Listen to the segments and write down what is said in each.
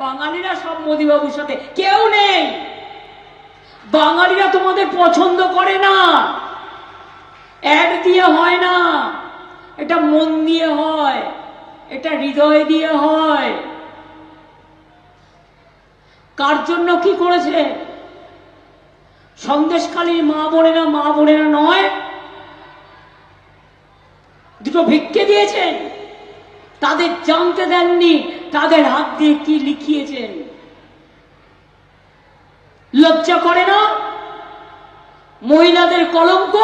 বাঙালিরা সব মোদিবাবুর সাথে। কেউ নেই। বাঙালিরা তোমাদের পছন্দ করে না। অ্যাড দিয়ে হয় না। এটা মন দিয়ে হয়। এটা হৃদয় দিয়ে হয়। কার জন্য কি করেছে? সন্দেশখালীর মা বোনেরা মা বোনেরা নয়। দুটো ভিক্ষে দিয়েছেন। তাদের জানতে দেননি। তাদের হাত দিয়ে কি লিখিয়েছেন? লজ্জা করে না? মহিলাদের কলঙ্ক?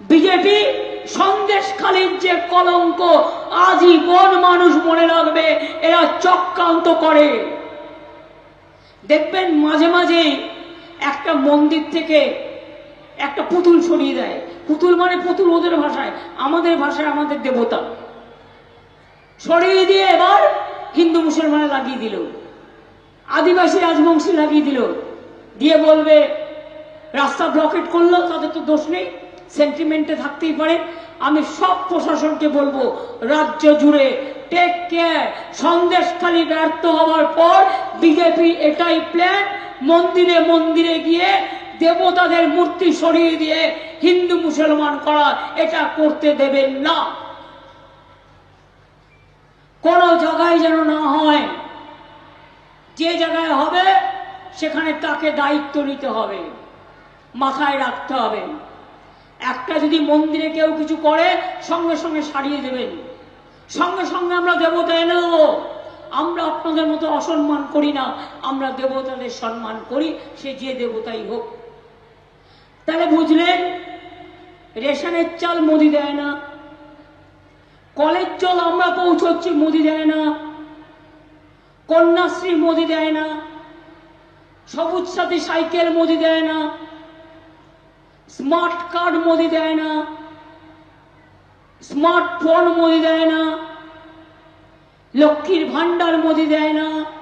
বিজেপি সন্দেশখালীর যে কলঙ্ক আজীবন মানুষ মনে রাখবে, এরা চক্রান্ত করে। দেখবেন মাঝে মাঝে একটা মন্দির থেকে একটা পুতুল সরিয়ে দেয়। পুতুল মানে পুতুল ওদের ভাষায়, আমাদের ভাষায় আমাদের দেবতা। সরিয়ে দিয়ে এবার হিন্দু মুসলমানে লাগিয়ে দিল। আদিবাসী রাজবংশী লাগিয়ে দিল। দিয়ে বলবে, রাস্তা ব্লকেট করল তাদের তো দোষ নেই সেন্টিমেন্টে থাকতেই পারে। আমি সব প্রশাসনকে বলব, রাজ্য জুড়ে টেক কেয়ার সন্দেশখালী ব্যর্থ হওয়ার পর বিজেপি এটাই প্ল্যান মন্দিরে মন্দিরে গিয়ে দেবতাদের মূর্তি সরিয়ে দিয়ে হিন্দু মুসলমান করা, এটা করতে দেবেন না। কোন জায়গায় যেন না হয়। যে জায়গায় হবে, সেখানে তাকে দায়িত্ব নিতে হবে, মাথায় রাখতে হবে। একটা যদি মন্দিরে কেউ কিছু করে, সঙ্গে সঙ্গে সারিয়ে দেবেন। সঙ্গে সঙ্গে আমরা দেবতা এনে দেবো। আমরা আপনাদের মতো অসম্মান করি না। আমরা দেবতাদের সম্মান করি, সে যে দেবতাই হোক। তাহলে বুঝলেন, রেশনের চাল মোদি দেয় না। কলের জল আমরা পৌঁছচ্ছি, মোদি দেয় না। কন্যাশ্রী মোদি দেয় না। সবুজ সাথী সাইকেল মোদি দেয় না। স্মার্ট কার্ড মোদি দেয় না। স্মার্টফোন মোদি দেয় না। লক্ষ্মীর ভান্ডার মোদি দেয় না।